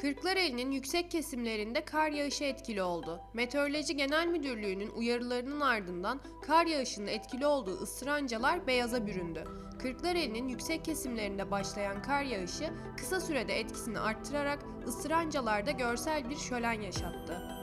Kırklareli'nin yüksek kesimlerinde kar yağışı etkili oldu. Meteoroloji Genel Müdürlüğü'nün uyarılarının ardından kar yağışının etkili olduğu ısırancalar beyaza büründü. Kırklareli'nin yüksek kesimlerinde başlayan kar yağışı kısa sürede etkisini arttırarak ısırancalarda görsel bir şölen yaşattı.